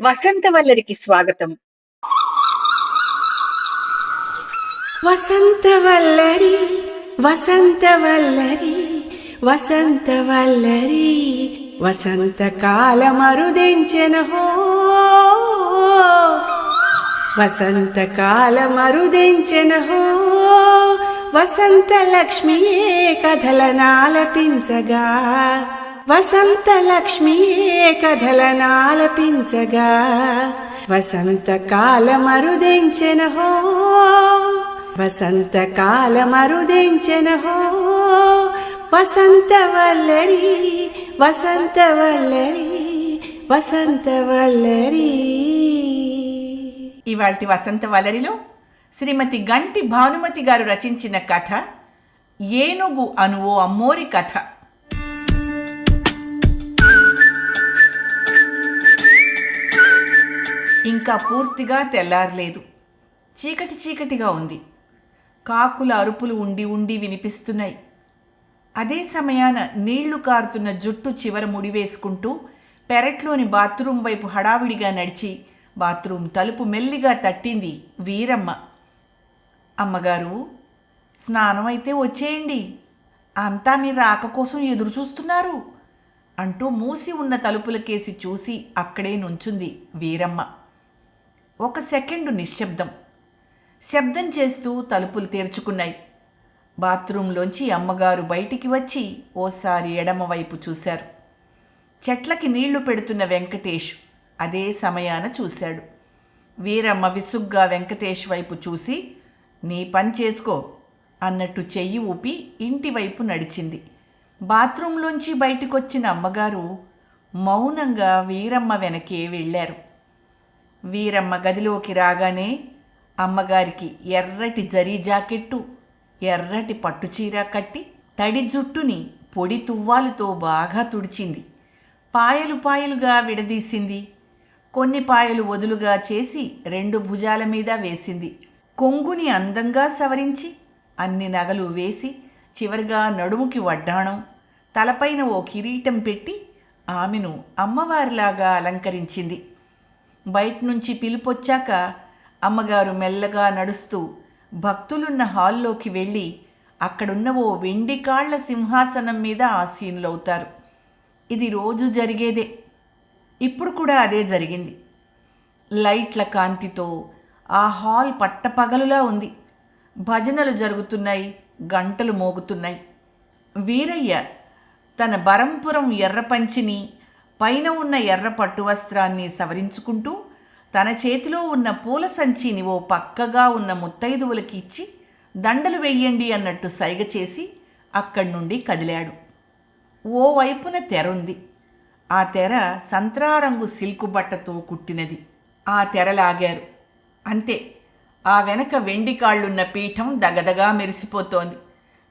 వసంతవల్లరికి స్వాగతం. వసంతవల్లరి వసంతవల్లరి వసంతవల్లరి వసంతకాలమరుదెంచెన హో వసంతకాలమరుదెంచెన హో వసంత లక్ష్మియే కథలనాలపించగా వసంత లక్ష్మియే కథలనాలపించగా వసంతకాలమరుదెంచెన హో వసంతకాలమరుదెంచెన హో వసంతవల్లరి వసంతవల్లరి వసంతవల్లరి ఇవాల్టి వసంత వలరిలో శ్రీమతి గంటి భానుమతి గారు రచించిన కథ ఏనుగు అనువో అమ్మోరి కథ. ఇంకా పూర్తిగా తెల్లారలేదు. చీకటి చీకటిగా ఉంది. కాకుల అరుపులు ఉండి ఉండి వినిపిస్తున్నాయి. అదే సమయాన నీళ్ళు కారుతున్న జుట్టు చివర ముడివేసుకుంటూ పెరట్లోని బాత్రూం వైపు హడావిడిగా నడిచి బాత్రూం తలుపు మెల్లిగా తట్టింది వీరమ్మ. అమ్మగారు స్నానం అయితే వచ్చేయండి. అంతా మీ రాక కోసం ఎదురు చూస్తున్నారు అంటూ మూసి ఉన్న తలుపులకేసి చూసి అక్కడే నుంచుంది వీరమ్మ. ఒక సెకండు నిశ్శబ్దం. శబ్దం చేస్తూ తలుపులు తెరుచుకున్నాయి. బాత్రూంలోంచి అమ్మగారు బయటికి వచ్చి ఓసారి ఎడమవైపు చూశారు. చెట్లకి నీళ్ళు పెడుతున్న వెంకటేష్ అదే సమయాన చూశాడు. వీరమ్మ విసుగ్గా వెంకటేష్ వైపు చూసి నీ పని చేసుకో అన్నట్టు చెయ్యి ఊపి ఇంటివైపు నడిచింది. బాత్రూంలోంచి బయటికొచ్చిన అమ్మగారు మౌనంగా వీరమ్మ వెనకే వెళ్ళారు. వీరమ్మ గదిలోకి రాగానే అమ్మగారికి ఎర్రటి జరీ జాకెట్టు ఎర్రటి పట్టుచీర కట్టి తడి జుట్టుని పొడి తువ్వాలుతో బాగా తుడిచింది. పాయలు పాయలుగా విడదీసింది. కొన్ని పాయలు వదులుగా చేసి రెండు భుజాల మీద వేసింది. కొంగుని అందంగా సవరించి అన్ని నగలు వేసి చివరిగా నడుముకి వడ్డాణం తలపైన ఓ కిరీటం పెట్టి ఆమెను అమ్మవారిలాగా అలంకరించింది. బయట నుంచి పిలుపొచ్చాక అమ్మగారు మెల్లగా నడుస్తూ భక్తులున్న హాల్లోకి వెళ్ళి అక్కడున్న ఓ వెండి కాళ్ళ సింహాసనం మీద ఆసీనులవుతారు. ఇది రోజు జరిగేదే. ఇప్పుడు కూడా అదే జరిగింది. లైట్ల కాంతితో ఆ హాల్ పట్టపగలులా ఉంది. భజనలు జరుగుతున్నాయి గంటలు మోగుతున్నాయి. వీరయ్య తన బరంపురం ఎర్రపంచిని పైన ఉన్న ఎర్ర పట్టు వస్త్రాన్ని సవరించుకుంటూ తన చేతిలో ఉన్న పూల సంచిని ఓ పక్కగా ఉన్న ముత్తైదువులకి ఇచ్చి దండలు వెయ్యండి అన్నట్టు సైగ చేసి అక్కడి నుండి కదిలాడు. ఓ వైపున తెర ఉంది. ఆ తెర సంత్రారంగు సిల్కు బట్టతో కుట్టినది. ఆ తెర లాగారు. అంతే. ఆ వెనక వెండి కాళ్ళున్న పీఠం దగదగా మెరిసిపోతోంది.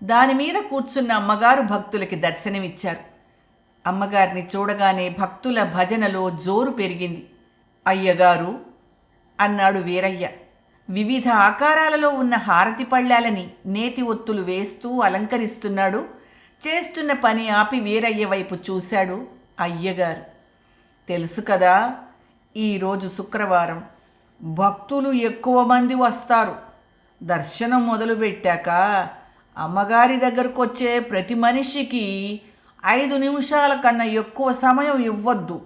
దాని మీద కూర్చున్న అమ్మగారు భక్తులకి దర్శనమిచ్చారు. అమ్మగారిని చూడగానే భక్తుల భజనలో జోరు పెరిగింది. అయ్యగారు! అన్నాడు వీరయ్య. వివిధ ఆకారాలలో ఉన్న హారతి పళ్ళాలని నేతి ఒత్తులు వేస్తూ అలంకరిస్తున్నాడు. చేస్తున్న పని ఆపి వీరయ్య వైపు చూశాడు అయ్యగారు. తెలుసు కదా ఈరోజు శుక్రవారం. భక్తులు ఎక్కువ మంది వస్తారు. దర్శనం మొదలుపెట్టాక అమ్మగారి దగ్గరకు వచ్చే ప్రతి మనిషికి ఐదు నిమిషాల కన్నా ఎక్కువ సమయం ఇవ్వద్దు.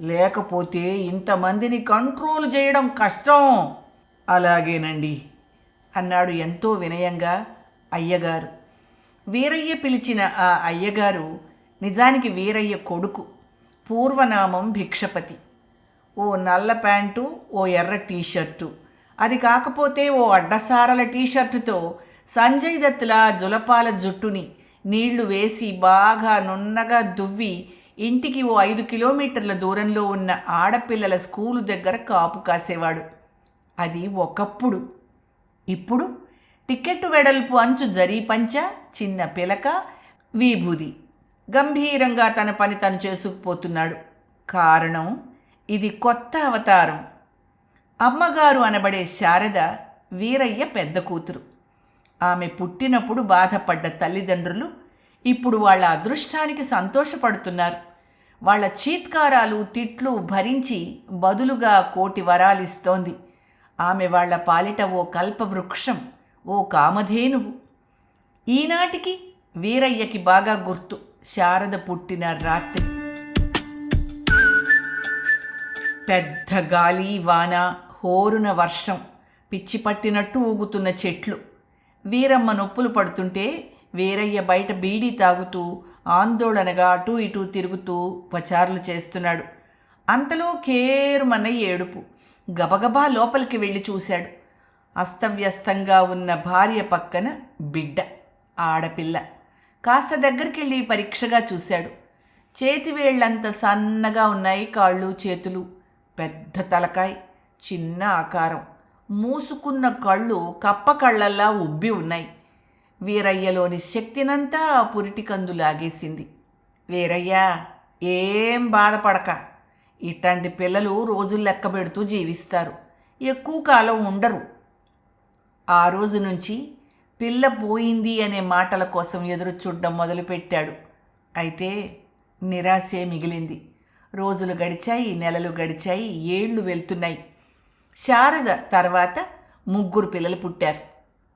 లేకపోతే ఇంతమందిని కంట్రోల్ చేయడం కష్టం. అలాగేనండి అన్నాడు ఎంతో వినయంగా అయ్యగారు. వీరయ్య పిలిచిన ఆ అయ్యగారు నిజానికి వీరయ్య కొడుకు పూర్వనామం భిక్షపతి. ఓ నల్ల ప్యాంటు ఓ ఎర్ర టీషర్టు. అది కాకపోతే ఓ అడ్డసారల టీషర్టుతో సంజయ్ దత్తుల జులపాల జుట్టుని నీళ్ళు వేసి బాగా నున్నగా దువ్వి ఇంటికి ఓ ఐదు కిలోమీటర్ల దూరంలో ఉన్న ఆడపిల్లల స్కూలు దగ్గర కాపు కాసేవాడు. అది ఒకప్పుడు. ఇప్పుడు టికెట్ వెడల్పు అంచు జరీ పంచ చిన్న పిలక విభూది. గంభీరంగా తన పని తను చేసుకుపోతున్నాడు. కారణం ఇది కొత్త అవతారం. అమ్మగారు అనబడే శారద వీరయ్య పెద్ద కూతురు. ఆమె పుట్టినప్పుడు బాధపడ్డ తల్లిదండ్రులు ఇప్పుడు వాళ్ళ అదృష్టానికి సంతోషపడుతున్నారు. వాళ్ళ చీత్కారాలు తిట్లు భరించి బదులుగా కోటి వరాలిస్తోంది ఆమె వాళ్ళ పాలిట ఓ కల్పవృక్షం ఓ కామధేనువు. ఈనాటికి వీరయ్యకి బాగా గుర్తు. శారద పుట్టిన రాత్రి. పెద్ద గాలి వాన హోరున వర్షం పిచ్చి పట్టినట్టు ఊగుతున్న చెట్లు. వీరమ్మ నొప్పులు పడుతుంటే వీరయ్య బయట బీడీ తాగుతూ ఆందోళనగా అటూ ఇటూ తిరుగుతూ పచారులు చేస్తున్నాడు. అంతలో కేరుమన్న ఏడుపు. గబగబా లోపలికి వెళ్ళి చూశాడు. అస్తవ్యస్తంగా ఉన్న భార్య పక్కన బిడ్డ ఆడపిల్ల. కాస్త దగ్గరికెళ్ళి పరీక్షగా చూశాడు. చేతివేళ్ళంత సన్నగా ఉన్నాయి కాళ్ళు చేతులు. పెద్ద తలకాయ్ చిన్న ఆకారం. మూసుకున్న కళ్ళు కప్ప కళ్ళల్లా ఉబ్బి ఉన్నాయి. వీరయ్యలోని శక్తినంతా పురిటికందు లాగేసింది. వీరయ్య ఏం బాధపడక. ఇట్లాంటి పిల్లలు రోజులు లెక్క పెడుతూ జీవిస్తారు. ఎక్కువ కాలం ఉండరు. ఆ రోజు నుంచి పిల్ల పోయింది అనే మాటల కోసం ఎదురు చూడడం మొదలుపెట్టాడు. అయితే నిరాశే మిగిలింది. రోజులు గడిచాయి నెలలు గడిచాయి ఏళ్ళు వెళ్తున్నాయి. శారద తర్వాత ముగ్గురు పిల్లలు పుట్టారు.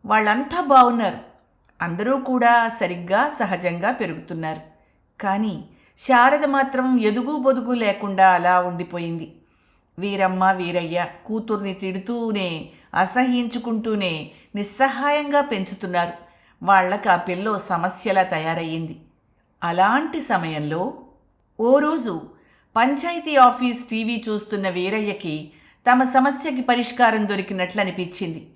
వాళ్ళంతా బాగున్నారు అందరూ కూడా సరిగ్గా సహజంగా పెరుగుతున్నారు. కానీ శారద మాత్రం ఎదుగు బొదుగు లేకుండా అలా ఉండిపోయింది. వీరమ్మ వీరయ్య కూతుర్ని తిడుతూనే అసహ్యించుకుంటూనే నిస్సహాయంగా పెంచుతున్నారు. వాళ్ళకు ఆ పిల్లో సమస్యలా తయారయ్యింది. అలాంటి సమయంలో ఓ రోజు పంచాయతీ ఆఫీస్ టీవీ చూస్తున్న వీరయ్యకి తమ సమస్యకి పరిష్కారం దొరికినట్లు అనిపించింది.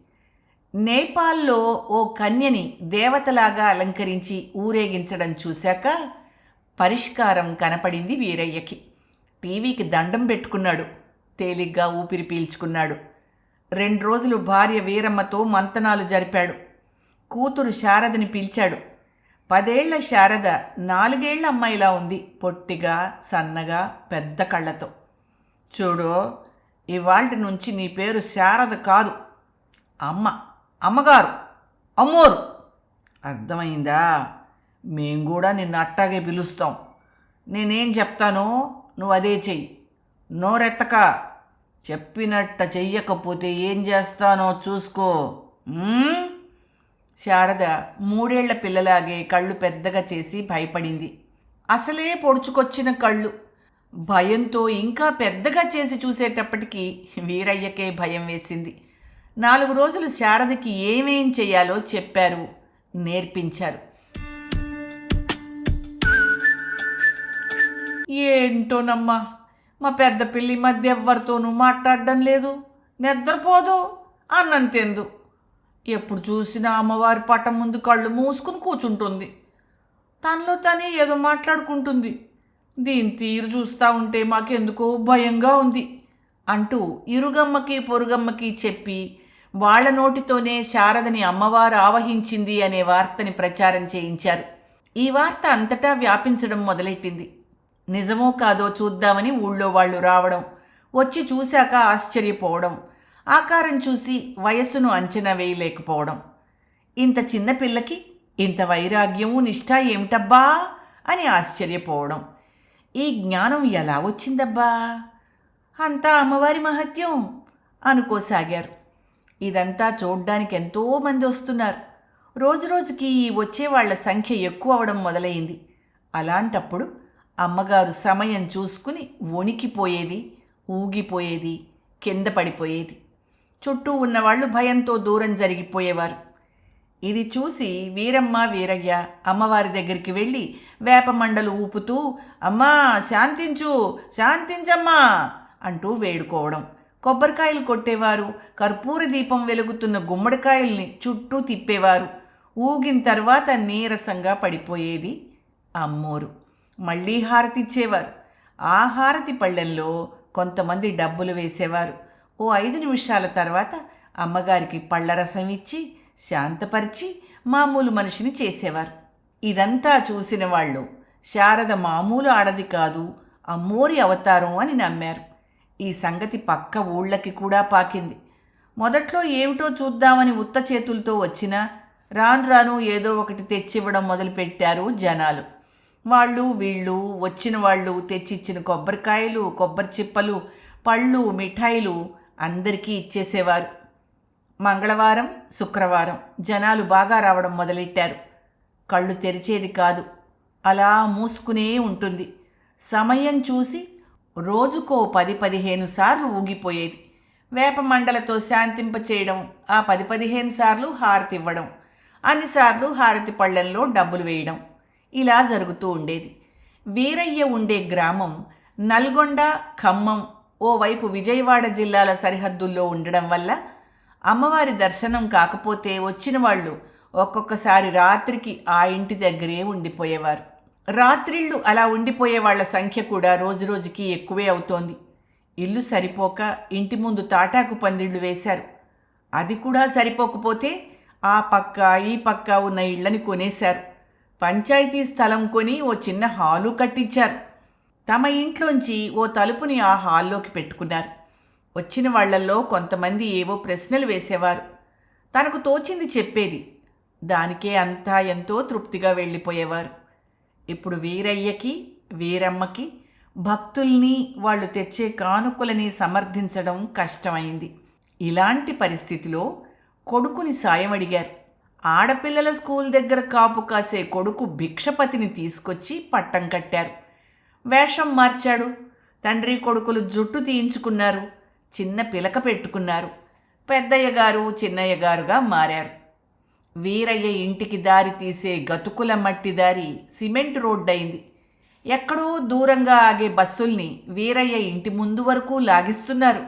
నేపాల్లో ఓ కన్యని దేవతలాగా అలంకరించి ఊరేగించడం చూశాక పరిష్కారం కనపడింది వీరయ్యకి. టీవీకి దండం పెట్టుకున్నాడు. తేలిగ్గా ఊపిరి పీల్చుకున్నాడు. రెండు రోజులు భార్య వీరమ్మతో మంతనాలు జరిపాడు. కూతురు శారదని పిలిచాడు. పదేళ్ళ శారద నాలుగేళ్ళ అమ్మాయిలా ఉంది పొట్టిగా సన్నగా పెద్ద కళ్ళతో. చూడో ఇవాల్టి నుంచి నీ పేరు శారద కాదు. అమ్మ అమ్మగారు అమ్మోరు. అర్థమైందా? మేము కూడా నిన్ను అట్టాగే పిలుస్తాం. నేనేం చెప్తానో నువ్వు అదే చెయ్యి. నోరెత్తక. చెప్పినట్ట చెయ్యకపోతే ఏం చేస్తానో చూసుకో. శారద మూడేళ్ళ పిల్లలాగే కళ్ళు పెద్దగా చేసి భయపడింది. అసలే పొడుచుకొచ్చిన కళ్ళు. భయంతో ఇంకా పెద్దగా చేసి చూసేటప్పటికీ వీరయ్యకే భయం వేసింది. నాలుగు రోజులు శారదకి ఏమేం చేయాలో చెప్పారు నేర్పించారు. ఏంటోనమ్మా మా పెద్ద పిల్లి మధ్య ఎవ్వరితోనూ మాట్లాడడం లేదు నిద్రపోదు అన్నంతెందు ఎప్పుడు చూసినా అమ్మవారి పటం ముందు కళ్ళు మూసుకుని కూర్చుంటుంది తనలో తనే ఏదో మాట్లాడుకుంటుంది. దీని తీరు చూస్తూ ఉంటే మాకెందుకో భయంగా ఉంది అంటూ ఇరుగమ్మకి పొరుగమ్మకి చెప్పి వాళ్ళ నోటితోనే శారదని అమ్మవారు ఆవహించింది అనే వార్తని ప్రచారం చేయించారు. ఈ వార్త అంతటా వ్యాపించడం మొదలెట్టింది. నిజమో కాదో చూద్దామని ఊళ్ళో వాళ్ళు రావడం వచ్చి చూశాక ఆశ్చర్యపోవడం ఆకారం చూసి వయస్సును అంచనా వేయలేకపోవడం. ఇంత చిన్న పిల్లకి ఇంత వైరాగ్యము నిష్ఠ ఏమిటబ్బా అని ఆశ్చర్యపోవడం. ఈ జ్ఞానం ఎలా వచ్చిందబ్బా? అంతా అమ్మవారి మహత్యం అనుకోసాగారు. ఇదంతా చూడ్డానికి ఎంతోమంది వస్తున్నారు. రోజురోజుకి ఈ వచ్చే వాళ్ళ సంఖ్య ఎక్కువ అవడం మొదలైంది. అలాంటప్పుడు అమ్మగారు సమయం చూసుకుని వణికిపోయేది ఊగిపోయేది కింద పడిపోయేది. చుట్టూ ఉన్నవాళ్ళు భయంతో దూరం జరిగిపోయేవారు. ఇది చూసి వీరమ్మ వీరయ్య అమ్మవారి దగ్గరికి వెళ్ళి వేపమండలు ఊపుతూ అమ్మా శాంతించు శాంతించమ్మా అంటూ వేడుకోవడం. కొబ్బరికాయలు కొట్టేవారు కర్పూర దీపం వెలుగుతున్న గుమ్మడికాయల్ని చుట్టూ తిప్పేవారు. ఊగిన తర్వాత నీరసంగా పడిపోయేది అమ్మోరు. మళ్ళీ హారతి ఇచ్చేవారు ఆ హారతి పళ్ళెంలో కొంతమంది డబ్బులు వేసేవారు. ఓ ఐదు నిమిషాల తర్వాత అమ్మగారికి పళ్ళరసం ఇచ్చి శాంతపరిచి మామూలు మనిషిని చేసేవారు. ఇదంతా చూసిన వాళ్ళు శారద మామూలు ఆడది కాదు అమ్మోరి అవతారం అని నమ్మారు. ఈ సంగతి పక్క ఊళ్ళకి కూడా పాకింది. మొదట్లో ఏమిటో చూద్దామని ఉత్త చేతులతో వచ్చినా రాను రాను ఏదో ఒకటి తెచ్చివ్వడం మొదలుపెట్టారు జనాలు. వాళ్ళు వీళ్ళు వచ్చిన వాళ్ళు తెచ్చిచ్చిన కొబ్బరికాయలు కొబ్బరి చిప్పలు పళ్ళు మిఠాయిలు అందరికీ ఇచ్చేసేవారు. మంగళవారం శుక్రవారం జనాలు బాగా రావడం మొదలెట్టారు. కళ్ళు తెరిచేది కాదు. అలా మూసుకునే ఉంటుంది. సమయం చూసి రోజుకో పది పదిహేను సార్లు ఊగిపోయేది. వేపమండలతో శాంతింప చేయడం ఆ పది పదిహేను సార్లు హారతి ఇవ్వడం అన్నిసార్లు హారతి పళ్ళెంలో డబ్బులు వేయడం ఇలా జరుగుతూ ఉండేది. వీరయ్య ఉండే గ్రామం నల్గొండ ఖమ్మం ఓవైపు విజయవాడ జిల్లాల సరిహద్దుల్లో ఉండడం వల్ల అమ్మవారి దర్శనం కాకపోతే వచ్చిన వాళ్ళు ఒక్కొక్కసారి రాత్రికి ఆ ఇంటి దగ్గరే ఉండిపోయేవారు. రాత్రిళ్ళు అలా ఉండిపోయే వాళ్ళ సంఖ్య కూడా రోజురోజుకి ఎక్కువే అవుతోంది. ఇల్లు సరిపోక ఇంటి ముందు తాటాకు పందిళ్ళు వేశారు. అది కూడా సరిపోకపోతే ఆ పక్క ఈ పక్క ఉన్న ఇళ్ళని కొనేశారు. పంచాయతీ స్థలం కొని ఓ చిన్న హాలు కట్టించారు. తమ ఇంట్లోంచి ఓ తలుపుని ఆ హాల్లోకి పెట్టుకున్నారు. వచ్చిన వాళ్ళల్లో కొంతమంది ఏవో ప్రశ్నలు వేసేవారు. తనకు తోచింది చెప్పేది. దానికే అంతా ఎంతో తృప్తిగా వెళ్ళిపోయేవారు. ఇప్పుడు వీరయ్యకి వీరమ్మకి భక్తుల్ని వాళ్ళు తెచ్చే కానుకలని సమర్థించడం కష్టమైంది. ఇలాంటి పరిస్థితిలో కొడుకుని సాయం అడిగారు ఆడపిల్లల స్కూల్ దగ్గర కాపు కాసే కొడుకు భిక్షపతిని తీసుకొచ్చి పట్టం కట్టారు. వేషం మార్చాడు. తండ్రి కొడుకులు జుట్టు తీయించుకున్నారు. చిన్న పిలక పెట్టుకున్నారు. పెద్దయ్య గారు చిన్నయ్య గారుగా మారారు. వీరయ్య ఇంటికి దారి తీసే గతుకుల మట్టి దారి సిమెంట్ రోడ్డు అయింది ఎక్కడో దూరంగా ఆగే బస్సుల్ని వీరయ్య ఇంటి ముందు వరకు లాగిస్తున్నారు.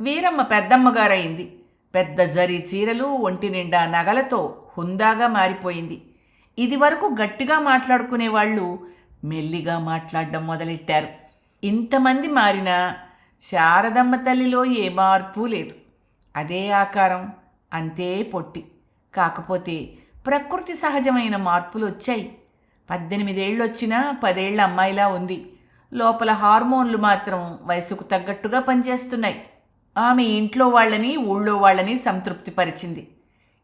వీరమ్మ పెద్దమ్మగారైంది పెద్ద జరి చీరలు ఒంటి నిండా నగలతో హుందాగా మారిపోయింది. ఇది వరకు గట్టిగా మాట్లాడుకునే వాళ్ళు మెల్లిగా మాట్లాడడం మొదలెట్టారు. ఇంతమంది మారినా శారదమ్మ తల్లిలో ఏ మార్పు లేదు. అదే ఆకారం అంతే పొట్టి. కాకపోతే ప్రకృతి సహజమైన మార్పులు వచ్చాయి. పద్దెనిమిదేళ్ళు వచ్చినా పదేళ్ళ అమ్మాయిలా ఉంది. లోపల హార్మోన్లు మాత్రం వయసుకు తగ్గట్టుగా పనిచేస్తున్నాయి. ఆమె ఇంట్లో వాళ్ళని ఊళ్ళో వాళ్ళని సంతృప్తిపరిచింది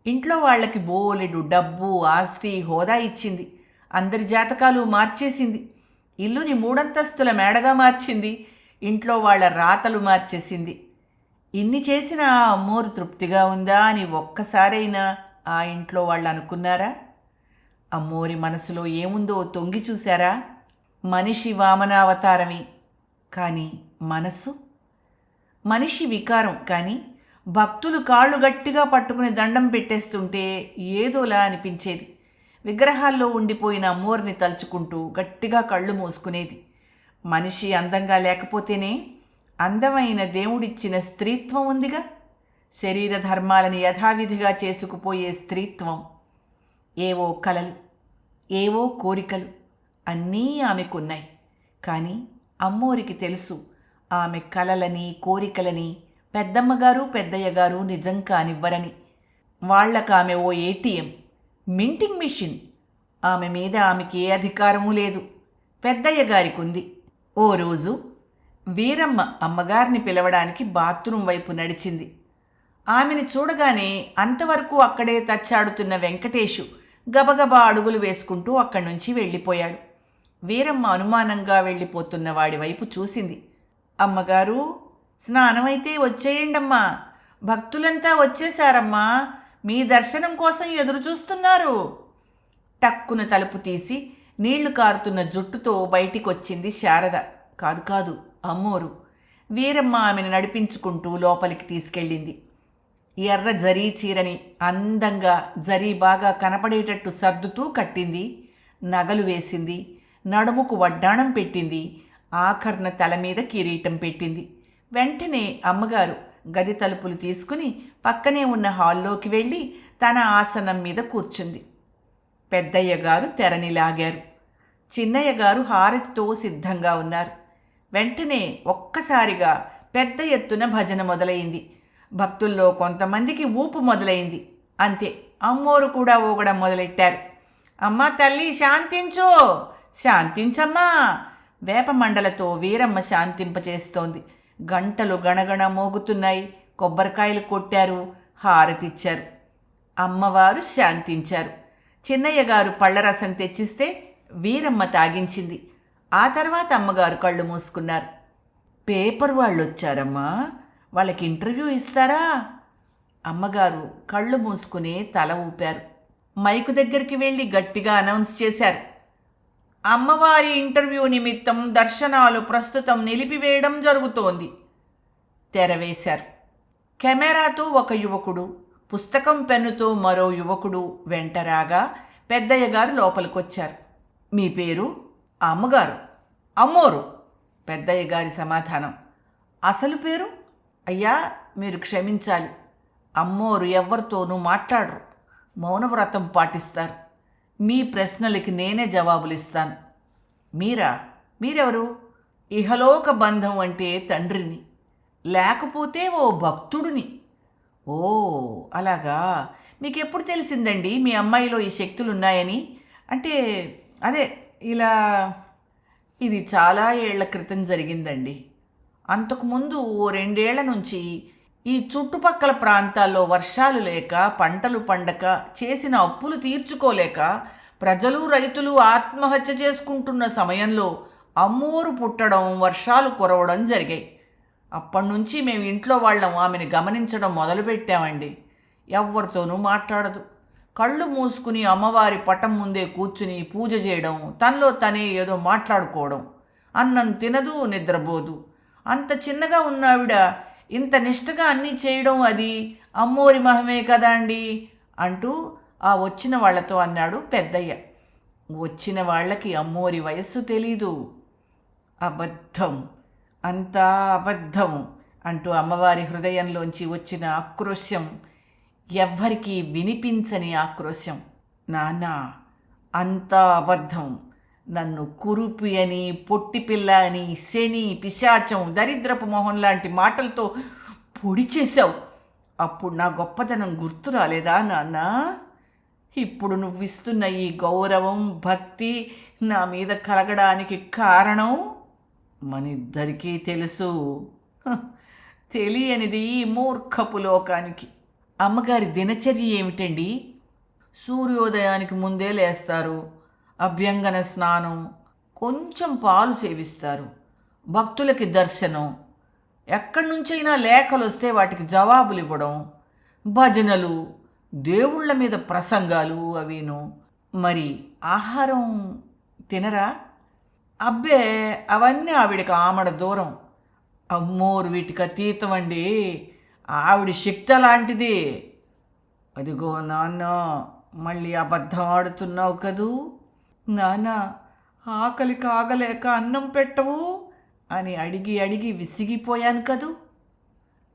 ఇంట్లో వాళ్ళకి బోలెడు డబ్బు ఆస్తి హోదా ఇచ్చింది. అందరి జాతకాలు మార్చేసింది. ఇల్లుని మూడంతస్తుల మేడగా మార్చింది. ఇంట్లో వాళ్ళ రాతలు మార్చేసింది. ఇన్ని చేసినా ఆ అమ్మోరు తృప్తిగా ఉందా అని ఒక్కసారైనా ఆ ఇంట్లో వాళ్ళు అనుకున్నారా? అమ్మోరి మనసులో ఏముందో తొంగి చూశారా? మనిషి వామనావతారమే. కానీ మనస్సు? మనిషి వికారం కానీ భక్తులు కాళ్ళు గట్టిగా పట్టుకుని దండం పెట్టేస్తుంటే ఏదోలా అనిపించేది. విగ్రహాల్లో ఉండిపోయిన అమ్మోరిని తలుచుకుంటూ గట్టిగా కళ్ళు మూసుకునేది. మనిషి అందంగా లేకపోతేనే అందమైన దేవుడిచ్చిన స్త్రీత్వం ఉందిగా. శరీర ధర్మాలని యథావిధిగా చేసుకుపోయే స్త్రీత్వం. ఏవో కలలు ఏవో కోరికలు అన్నీ ఆమెకున్నాయి. కానీ అమ్మోరికి తెలుసు ఆమె కలలని కోరికలని పెద్దమ్మగారు పెద్దయ్యగారు నిజం కానివ్వరని. వాళ్ళకు ఆమె ఓ ఏటీఎం మింటింగ్ మిషన్. ఆమె మీద ఆమెకి ఏ అధికారమూ లేదు. పెద్దయ్య గారికి ఉంది ఓ రోజు వీరమ్మ అమ్మగారిని పిలవడానికి బాత్రూం వైపు నడిచింది. ఆమెను చూడగానే అంతవరకు అక్కడే తచ్చాడుతున్న వెంకటేషు గబగబా అడుగులు వేసుకుంటూ అక్కడి నుంచి వెళ్ళిపోయాడు. వీరమ్మ అనుమానంగా వెళ్ళిపోతున్న వాడి వైపు చూసింది. అమ్మగారు స్నానమైతే వచ్చేయండమ్మా. భక్తులంతా వచ్చేశారమ్మా. మీ దర్శనం కోసం ఎదురు చూస్తున్నారు టక్కున తలుపు తీసి నీళ్ళు కారుతున్న జుట్టుతో బయటికొచ్చింది శారద. కాదు కాదు అమ్మోరు. వీరమ్మ ఆమెను నడిపించుకుంటూ లోపలికి తీసుకెళ్ళింది. ఎర్ర జరీ చీరని అందంగా జరీ బాగా కనపడేటట్టు సర్దుతూ కట్టింది. నగలు వేసింది. నడుముకు వడ్డాణం పెట్టింది. ఆఖర్న తల మీద కిరీటం పెట్టింది. వెంటనే అమ్మగారు గది తలుపులు తీసుకుని పక్కనే ఉన్న హాల్లోకి వెళ్ళి తన ఆసనం మీద కూర్చుంది. పెద్దయ్య గారు తెరని లాగారు. చిన్నయ్య గారు హారతితో సిద్ధంగా ఉన్నారు. వెంటనే ఒక్కసారిగా పెద్ద ఎత్తున భజన మొదలైంది. భక్తుల్లో కొంతమందికి ఊపు మొదలైంది. అంతే అమ్మోరు కూడా ఊగడం మొదలెట్టారు. అమ్మ తల్లి శాంతించు! శాంతించమ్మా! వేపమండలతో వీరమ్మ శాంతింపచేస్తోంది. గంటలు గణగణ మోగుతున్నాయి. కొబ్బరికాయలు కొట్టారు. హారతిచ్చారు. అమ్మవారు శాంతించారు. చిన్నయ్య గారు పళ్ళరసం తెచ్చిస్తే వీరమ్మ తాగించింది. ఆ తర్వాత అమ్మగారు కళ్ళు మూసుకున్నారు. పేపర్ వాళ్ళు వచ్చారమ్మా వాళ్ళకి ఇంటర్వ్యూ ఇస్తారా? అమ్మగారు కళ్ళు మూసుకుని తల ఊపారు. మైకు దగ్గరికి వెళ్ళి గట్టిగా అనౌన్స్ చేశారు. అమ్మవారి ఇంటర్వ్యూ నిమిత్తం దర్శనాలు ప్రస్తుతం నిలిపివేయడం జరుగుతోంది. తెరవేశారు. కెమెరాతో ఒక యువకుడు పుస్తకం పెన్నుతో మరో యువకుడు వెంటరాగా పెద్దయ్య గారు లోపలికొచ్చారు. మీ పేరు? అమ్మగారు. అమ్మోరు. పెద్దయ్య గారి సమాధానం. అసలు పేరు? అయ్యా మీరు క్షమించాలి. అమ్మోరు ఎవరితోనూ మాట్లాడరు. మౌనవ్రతం పాటిస్తారు. మీ ప్రశ్నలకి నేనే జవాబులు ఇస్తాను మీరా? మీరెవరు? ఇహలోక బంధం అంటే తండ్రిని. లేకపోతే ఓ భక్తుడిని. ఓ అలాగా? మీకు ఎప్పుడు తెలిసిందండి మీ అమ్మాయిలో ఈ శక్తులు ఉన్నాయని అంటే అదే ఇలా ఇది చాలా ఏళ్ళ క్రితం జరిగిందండి. అంతకుముందు ఓ రెండేళ్ళ నుంచి ఈ చుట్టుపక్కల ప్రాంతాల్లో వర్షాలు లేక పంటలు పండక చేసిన అప్పులు తీర్చుకోలేక ప్రజలు రైతులు ఆత్మహత్య చేసుకుంటున్న సమయంలో అమ్మూరు పుట్టడం వర్షాలు కురవడం జరిగాయి. అప్పటి నుంచి మేము ఇంట్లో వాళ్ళం ఆమెను గమనించడం మొదలుపెట్టామండి. ఎవరితోనూ మాట్లాడదు. కళ్ళు మూసుకుని అమ్మవారి పటం ముందే కూర్చుని పూజ చేయడం తనలో తనే ఏదో మాట్లాడుకోవడం అన్నం తినదు నిద్రపోదు. అంత చిన్నగా ఉన్నావిడ ఇంత నిష్టగా అన్నీ చేయడం అది అమ్మోరి మహమే కదా అండి? అంటూ ఆ వచ్చిన వాళ్ళతో అన్నాడు పెద్దయ్య. వచ్చిన వాళ్ళకి అమ్మోరి వయస్సు తెలీదు. అబద్ధం. అంతా అబద్ధం అంటూ అమ్మవారి హృదయంలోంచి వచ్చిన ఆక్రోశం ఎవ్వరికీ వినిపించని ఆక్రోశం. నాన్న అంతా అబద్ధం. నన్ను కురుపి అని పొట్టిపిల్ల అని శని పిశాచం దరిద్రపు మొహం లాంటి మాటలతో పొడి చేశావు. అప్పుడు నా గొప్పతనం గుర్తు రాలేదా నాన్న? ఇప్పుడు నువ్వు ఇస్తున్న ఈ గౌరవం భక్తి నా మీద కలగడానికి కారణం మనిద్దరికీ తెలుసు. తెలియనిది ఈ మూర్ఖపు లోకానికి. అమ్మగారి దినచర్య ఏమిటండి? సూర్యోదయానికి ముందే లేస్తారు. అభ్యంగన స్నానం కొంచెం పాలు సేవిస్తారు. భక్తులకి దర్శనం ఎక్కడి నుంచైనా లేఖలు వస్తే వాటికి జవాబులు ఇవ్వడం భజనలు దేవుళ్ళ మీద ప్రసంగాలు అవిను. మరి ఆహారం తినరా? అబ్బే అవన్నీ ఆవిడకి ఆమడ దూరం. అమ్మోరు వీటికి అతీతం అండి. ఆవిడ శక్తి లాంటిది అదిగో నాన్న మళ్ళీ అబద్ధం ఆడుతున్నావు కదూ? నాన్న ఆకలి కాగలేక అన్నం పెట్టవు అని అడిగి అడిగి విసిగిపోయాను కదూ?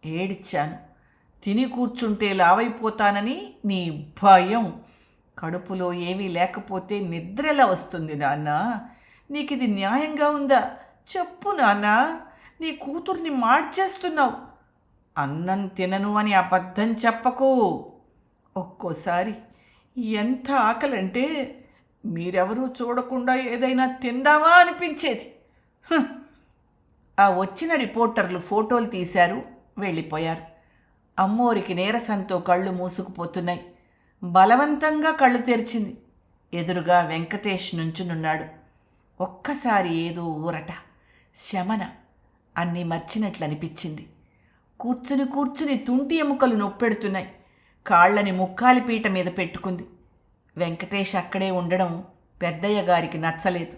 ఏడిచ్చాను తిని కూర్చుంటే లావైపోతానని నీ భయం. కడుపులో ఏమీ లేకపోతే నిద్రెలా వస్తుంది నాన్న. నీకు ఇది న్యాయంగా ఉందా? చెప్పు నాన్న నీ కూతుర్ని మార్చేస్తున్నావు. అన్నం తినను అని అబద్ధం చెప్పకు. ఒక్కోసారి ఎంత ఆకలంటే మీరెవరూ చూడకుండా ఏదైనా తిందామా అనిపించేది. ఆ వచ్చిన రిపోర్టర్లు ఫోటోలు తీశారు వెళ్ళిపోయారు. అమ్మోరికి నీరసంతో కళ్ళు మూసుకుపోతున్నాయి. బలవంతంగా కళ్ళు తెరిచింది. ఎదురుగా వెంకటేష్ నుంచునున్నాడు. ఒక్కసారి ఏదో ఊరట. శమన అన్నీ మర్చినట్లు అనిపించింది కూర్చుని కూర్చుని తుంటి ఎముకలు నొప్పెడుతున్నాయి. కాళ్ళని ముక్కాలి పీట మీద పెట్టుకుంది. వెంకటేష్ అక్కడే ఉండడం పెద్దయ్య గారికి నచ్చలేదు.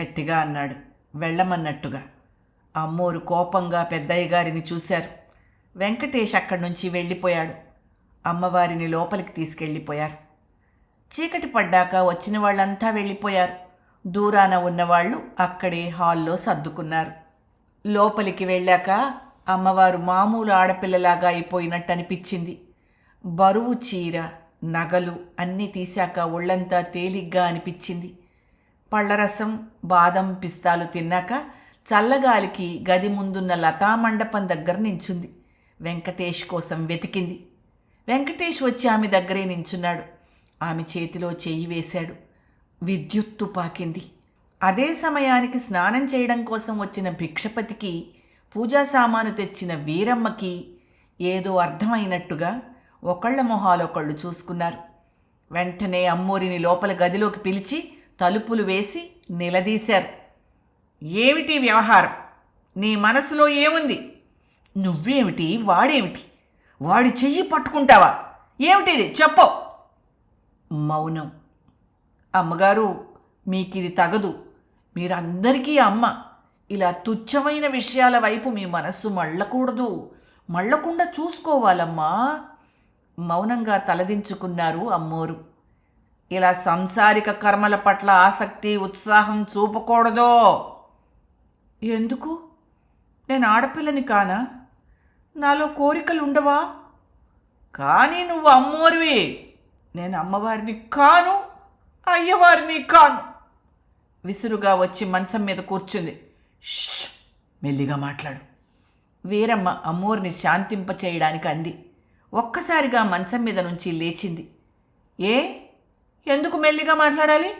గట్టిగా అన్నాడు. వెళ్ళమన్నట్టుగా. అమ్మోరు కోపంగా పెద్దయ్య గారిని చూశారు. వెంకటేష్ అక్కడి నుంచి వెళ్ళిపోయాడు. అమ్మవారిని లోపలికి తీసుకెళ్ళిపోయారు. చీకటి పడ్డాక వచ్చిన వాళ్ళంతా వెళ్ళిపోయారు. దూరాన ఉన్నవాళ్ళు అక్కడే హాల్లో సర్దుకున్నారు. లోపలికి వెళ్ళాక అమ్మవారు మామూలు ఆడపిల్లలాగా అయిపోయినట్టు అనిపించింది బరువు చీర నగలు అన్నీ తీశాక ఒళ్ళంతా తేలిగ్గా అనిపించింది. పళ్ళరసం బాదం పిస్తాలు తిన్నాక చల్లగాలికి గది ముందున్న లతామండపం దగ్గర నించుంది. వెంకటేష్ కోసం వెతికింది. వెంకటేష్ వచ్చి ఆమె దగ్గరే నించున్నాడు. ఆమె చేతిలో చెయ్యి వేశాడు. విద్యుత్తు పాకింది. అదే సమయానికి స్నానం చేయడం కోసం వచ్చిన భిక్షపతికి పూజా సామాను తెచ్చిన వీరమ్మకి ఏదో అర్థమైనట్టుగా ఒకళ్ళ మొహాలొకళ్ళు చూసుకున్నారు. వెంటనే అమ్మోరిని లోపల గదిలోకి పిలిచి తలుపులు వేసి నిలదీశారు. ఏమిటి వ్యవహారం? నీ మనసులో ఏముంది? నువ్వేమిటి వాడేమిటి? వాడి చెయ్యి పట్టుకుంటావా? ఏమిటిది? చెప్పు. మౌనం. అమ్మగారు మీకిది తగదు. మీరందరికీ అమ్మ. ఇలా తుచ్చమైన విషయాల వైపు మీ మనస్సు మళ్ళకూడదు. మళ్ళకుండా చూసుకోవాలమ్మా. మౌనంగా తలదించుకున్నారు అమ్మోరు. ఇలా సంసారిక కర్మల పట్ల ఆసక్తి ఉత్సాహం చూపకూడదు? ఎందుకు? నేను ఆడపిల్లని కానా? నాలో కోరికలు ఉండవా కానీ నువ్వు అమ్మోరివి. నేను అమ్మవారిని కాను అయ్యవారిని కాను. విసురుగా వచ్చి మంచం మీద కూర్చుంది. "ష్! మెల్లిగా మాట్లాడు. వీరమ్మ అమ్మోరిని శాంతింప చేయడానికి అంది. ఒక్కసారిగా మంచం మీద నుంచి లేచింది. ఏ? ఎందుకు మెల్లిగా మాట్లాడాలి?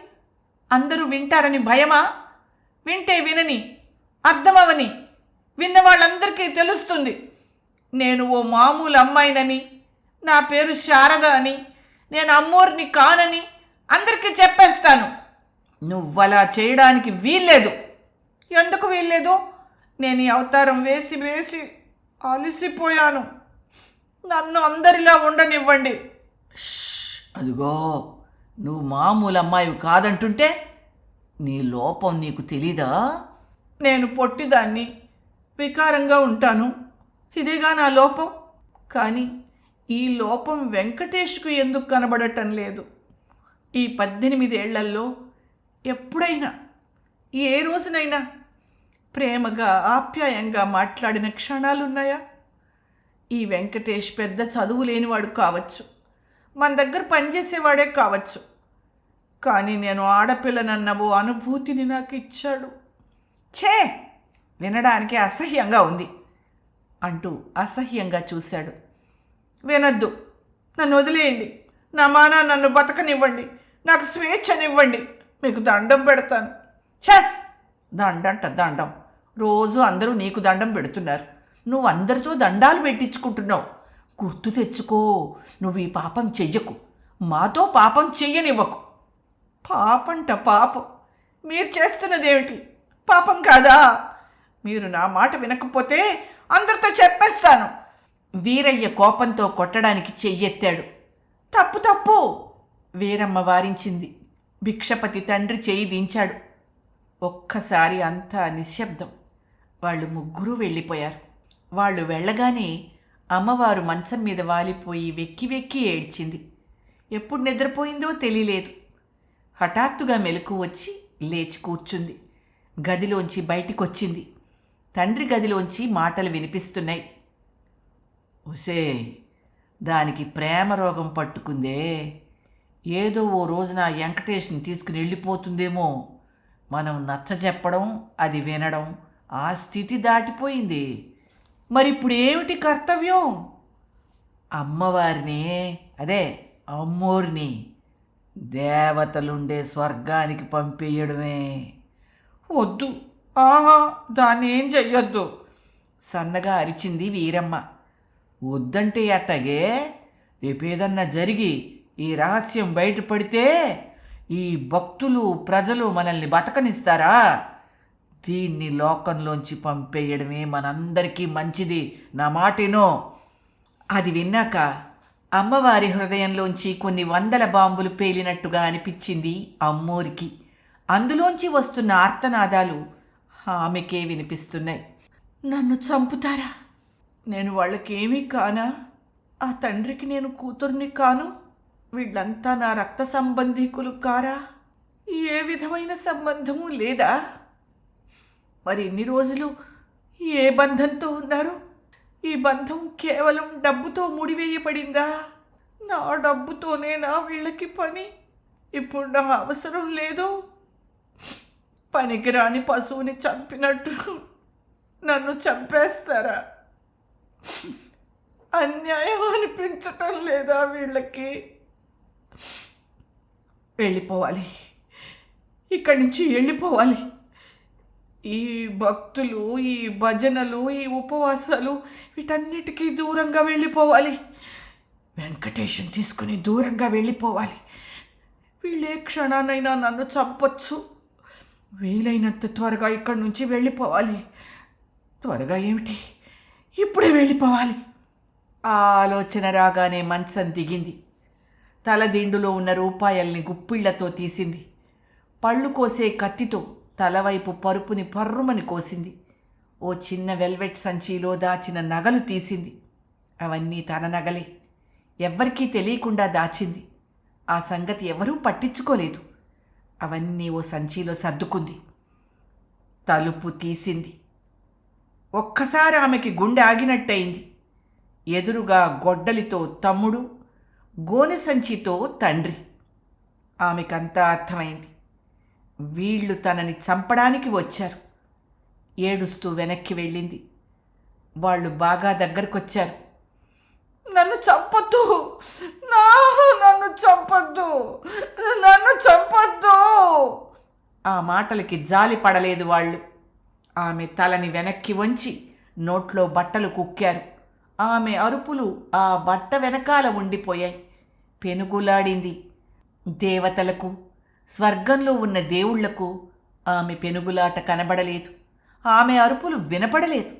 అందరూ వింటారని భయమా? వింటే వినని అర్థమవని విన్న వాళ్ళందరికీ తెలుస్తుంది. నేను ఓ మామూలు అమ్మాయినని నా పేరు శారద అని నేను అమ్మోరిని కానని అందరికీ చెప్పేస్తాను. నువ్వలా చేయడానికి వీల్లేదు. ఎందుకు వీల్లేదు? నేను ఈ అవతారం వేసి వేసి అలసిపోయాను. నన్ను అందరిలా ఉండనివ్వండి. "ష్! అదిగో నువ్వు మామూలు అమ్మాయివి కాదంటుంటే నీ లోపం నీకు తెలీదా? నేను పొట్టిదాన్ని వికారంగా ఉంటాను. ఇదేగా నా లోపం. కానీ ఈ లోపం వెంకటేష్కు ఎందుకు కనబడటం లేదు? ఈ పద్దెనిమిదేళ్ళలో ఎప్పుడైనా ఏ రోజునైనా ప్రేమగా ఆప్యాయంగా మాట్లాడిన క్షణాలున్నాయా? ఈ వెంకటేష్ పెద్ద చదువు లేనివాడు కావచ్చు. మన దగ్గర పనిచేసేవాడే కావచ్చు. కానీ నేను ఆడపిల్లనన్న ఓ అనుభూతిని నాకు ఇచ్చాడు. ఛే! వినడానికి అసహ్యంగా ఉంది అంటూ అసహ్యంగా చూశాడు. వినద్దు. నన్ను వదిలేయండి. నా మానా నన్ను బతకనివ్వండి. నాకు స్వేచ్ఛనివ్వండి. మీకు దండం పెడతాను. చెస్! దండంట దండం. రోజు అందరూ నీకు దండం పెడుతున్నారు. నువ్వు అందరితో దండాలు పెట్టించుకుంటున్నావు. గుర్తు తెచ్చుకో. నువ్వు ఈ పాపం చెయ్యకు. మాతో పాపం చెయ్యనివ్వకు. పాపంట పాపం. మీరు చేస్తున్నదేమిటి? పాపం కాదా? మీరు నా మాట వినకపోతే అందరితో చెప్పేస్తాను. వీరయ్య కోపంతో కొట్టడానికి చెయ్యెత్తాడు. తప్పు తప్పు! వీరమ్మ వారించింది. భిక్షపతి తండ్రి చేయి దించాడు. ఒక్కసారి అంతా నిశ్శబ్దం. వాళ్ళు ముగ్గురూ వెళ్ళిపోయారు. వాళ్ళు వెళ్ళగానే అమ్మవారు మంచం మీద వాలిపోయి వెక్కి వెక్కి ఏడ్చింది. ఎప్పుడు నిద్రపోయిందో తెలియలేదు. హఠాత్తుగా మెలకు వచ్చి లేచి కూర్చుంది. గదిలోంచి బయటికొచ్చింది. తండ్రి గదిలోంచి మాటలు వినిపిస్తున్నాయి. ఉసే దానికి ప్రేమ రోగం పట్టుకుందే. ఏదో ఓ రోజున వెంకటేష్ని తీసుకుని వెళ్ళిపోతుందేమో. మనం నచ్చ చెప్పడం అది వినడం ఆ స్థితి దాటిపోయింది. మరి ఇప్పుడు ఏమిటి కర్తవ్యం? అమ్మవారిని అదే అమ్మోరిని దేవతలుండే స్వర్గానికి పంపేయడమే వద్దు ఆహా దాన్ని ఏం చెయ్యొద్దు సన్నగా అరిచింది వీరమ్మ. వద్దంటే అట్టగే రేపేదన్నా జరిగి ఈ రహస్యం బయటపడితే ఈ భక్తులు ప్రజలు మనల్ని బతకనిస్తారా? దీన్ని లోకంలోంచి పంపేయడమే మనందరికీ మంచిది. నా మాటేనో. అది విన్నాక అమ్మవారి హృదయంలోంచి కొన్ని వందల బాంబులు పేలినట్టుగా అనిపించింది అమ్మోరికి. అందులోంచి వస్తున్న ఆర్తనాదాలు ఆమెకే వినిపిస్తున్నాయి. నన్ను చంపుతారా? నేను వాళ్ళకేమీ కానా? ఆ తండ్రికి నేను కూతుర్ని కాను? వీళ్ళంతా నా రక్త సంబంధీకులు కారా? ఏ విధమైన సంబంధము లేదా? మరి ఎన్ని రోజులు ఏ బంధంతో ఉన్నారు? ఈ బంధం కేవలం డబ్బుతో ముడివేయబడిందా? నా డబ్బుతోనే నా వీళ్ళకి పని? ఇప్పుడు నా అవసరం లేదు? పనికిరాని పశువుని చంపినట్టు నన్ను చంపేస్తారా? అన్యాయం అనిపించటం లేదా వీళ్ళకి? వెళ్ళిపోవాలి. ఇక్కడి నుంచి వెళ్ళిపోవాలి. ఈ భక్తులు ఈ భజనలు ఈ ఉపవాసాలు వీటన్నిటికీ దూరంగా వెళ్ళిపోవాలి. వెంకటేశం తీసుకుని దూరంగా వెళ్ళిపోవాలి. వీళ్ళే క్షణానైనా నన్ను చంపొచ్చు. వీలైనంత త్వరగా ఇక్కడి నుంచి వెళ్ళిపోవాలి. త్వరగా ఏమిటి? ఇప్పుడే వెళ్ళిపోవాలి. ఆ ఆలోచన రాగానే మంచం దిగింది. తలదిండులో ఉన్న రూపాయల్ని గుప్పిళ్ళతో తీసింది. పళ్ళు కోసే కత్తితో తలవైపు పరుపుని పర్రుమని కోసింది. ఓ చిన్న వెల్వెట్ సంచిలో దాచిన నగలు తీసింది. అవన్నీ తన నగలే. ఎవ్వరికీ తెలియకుండా దాచింది. ఆ సంగతి ఎవరూ పట్టించుకోలేదు. అవన్నీ ఓ సంచిలో సర్దుకుంది. తలుపు తీసింది. ఒక్కసారి ఆమెకి గుండె ఆగినట్టయింది. ఎదురుగా గొడ్డలితో తమ్ముడు గోనె సంచితో తండ్రి. ఆమెకంతా అర్థమైంది. వీళ్ళు తనని చంపడానికి వచ్చారు. ఏడుస్తూ వెనక్కి వెళ్ళింది. వాళ్ళు బాగా దగ్గరకొచ్చారు. నన్ను చంపొద్దు! నా నన్ను చంపొద్దు! నన్ను చంపొద్దు! ఆ మాటలకి జాలి పడలేదు వాళ్ళు. ఆమె తలని వెనక్కి వంచి నోట్లో బట్టలు కుక్కారు. ఆమె అరుపులు ఆ బట్ట వెనకాల ఉండిపోయాయి. పెనుగులాడింది. దేవతలకు స్వర్గంలో ఉన్న దేవుళ్ళకు ఆమె పెనుగులాట కనబడలేదు. ఆమె అరుపులు వినపడలేదు.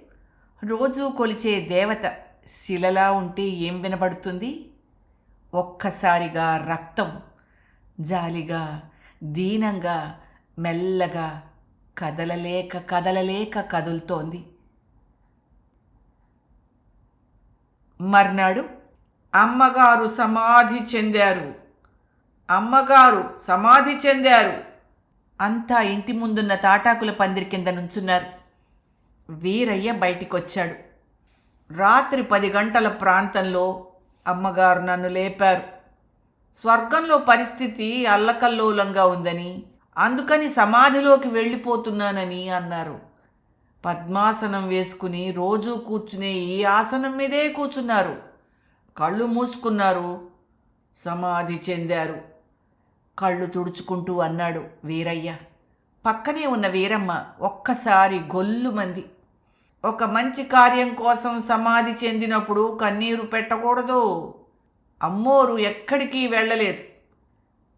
రోజూ కొలిచే దేవత శిలలా ఉంటే ఏం వినబడుతుంది? ఒక్కసారిగా రక్తం జాలిగా దీనంగా మెల్లగా కదలలేక కదలలేక కదులుతోంది. మర్నాడు అమ్మగారు సమాధి చెందారు. అమ్మగారు సమాధి చెందారు. అంతా ఇంటి ముందున్న తాటాకుల పందిరి కింద నుంచున్నారు. వీరయ్య బయటికొచ్చాడు. రాత్రి పది గంటల ప్రాంతంలో అమ్మగారు నన్ను లేపారు. స్వర్గంలో పరిస్థితి అల్లకల్లోలంగా ఉందని అందుకని సమాధిలోకి వెళ్ళిపోతున్నానని అన్నారు. పద్మాసనం వేసుకుని రోజూ కూర్చునే ఈ ఆసనం మీదే కూర్చున్నారు. కళ్ళు మూసుకున్నారు. సమాధి చెందారు. కళ్ళు తుడుచుకుంటూ అన్నాడు వీరయ్య. పక్కనే ఉన్న వీరమ్మ ఒక్కసారి గొల్లుమంది ఒక మంచి కార్యం కోసం సమాధి చెందినప్పుడు కన్నీరు పెట్టకూడదు. అమ్మోరు ఎక్కడికి వెళ్ళలేదు.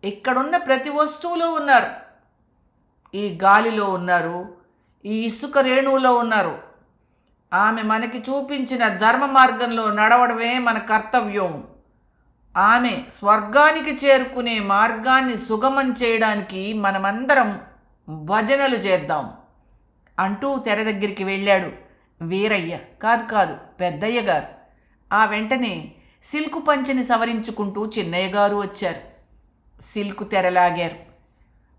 ఇక్కడున్న ప్రతి వస్తువులో ఉన్నారు. ఈ గాలిలో ఉన్నారు ఈ ఇసుక రేణువులో ఉన్నారు. ఆమె మనకి చూపించిన ధర్మ మార్గంలో నడవడమే మన కర్తవ్యం. ఆమె స్వర్గానికి చేరుకునే మార్గాన్ని సుగమం చేయడానికి మనమందరం భజనలు చేద్దాం అంటూ తెర దగ్గరికి వెళ్ళాడు వీరయ్య. కాదు కాదు పెద్దయ్య గారు. ఆ వెంటనే సిల్కు పంచెని సవరించుకుంటూ చిన్నయ్య గారు వచ్చారు. సిల్కు తెరలాగారు.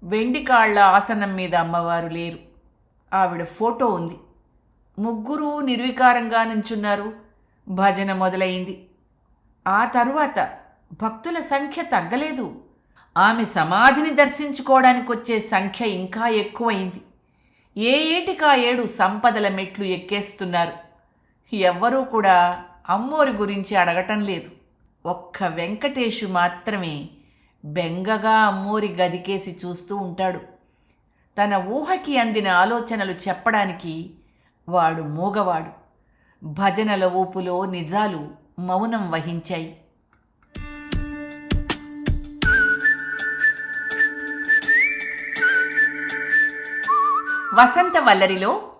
వెండికాళ్ళ ఆసనం మీద అమ్మవారు లేరు. ఆవిడ ఫోటో ఉంది. ముగ్గురు నిర్వికారంగా నుంచున్నారు. భజన మొదలైంది. ఆ తరువాత భక్తుల సంఖ్య తగ్గలేదు. ఆమె సమాధిని దర్శించుకోవడానికి వచ్చే సంఖ్య ఇంకా ఎక్కువైంది. ఏ ఏటికా ఏడు సంపదల మెట్లు ఎక్కేస్తున్నారు. ఎవ్వరూ కూడా అమ్మోరి గురించి అడగటం లేదు. ఒక్క వెంకటేషు మాత్రమే బెంగగా అమ్మోరి గదికేసి చూస్తూ ఉంటాడు. తన ఊహకి అందిన ఆలోచనలు చెప్పడానికి వాడు మూగవాడు. భజనల ఊపులో నిజాలు మౌనం వహించాయి. వసంత వల్లరిలో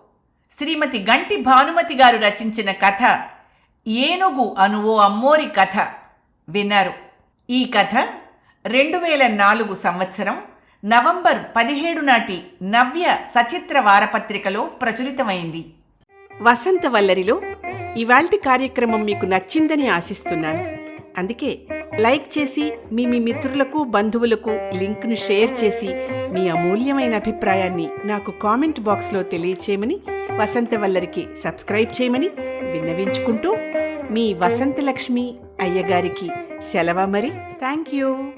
శ్రీమతి గంటి భానుమతి గారు రచించిన కథ ఏనుగు అనువో అమ్మోరి కథ విన్నారు. ఈ కథ రెండు వేల నాలుగు సంవత్సరం నవంబర్ పదిహేడు నాటి నవ్య సచిత్ర వారపత్రికలో ప్రచురితమైంది. వసంత వల్లరిలో ఇవాల్టి కార్యక్రమం మీకు నచ్చిందని ఆశిస్తున్నాను. అందుకే లైక్ చేసి మీ మీ మిత్రులకు బంధువులకు లింక్ను షేర్ చేసి మీ అమూల్యమైన అభిప్రాయాన్ని నాకు కామెంట్ బాక్స్లో తెలియచేయమని వసంత వల్లరికి సబ్స్క్రైబ్ చేయమని విన్నవించుకుంటూ మీ వసంతలక్ష్మి అయ్యగారికి సెలవ మరి. Thank you.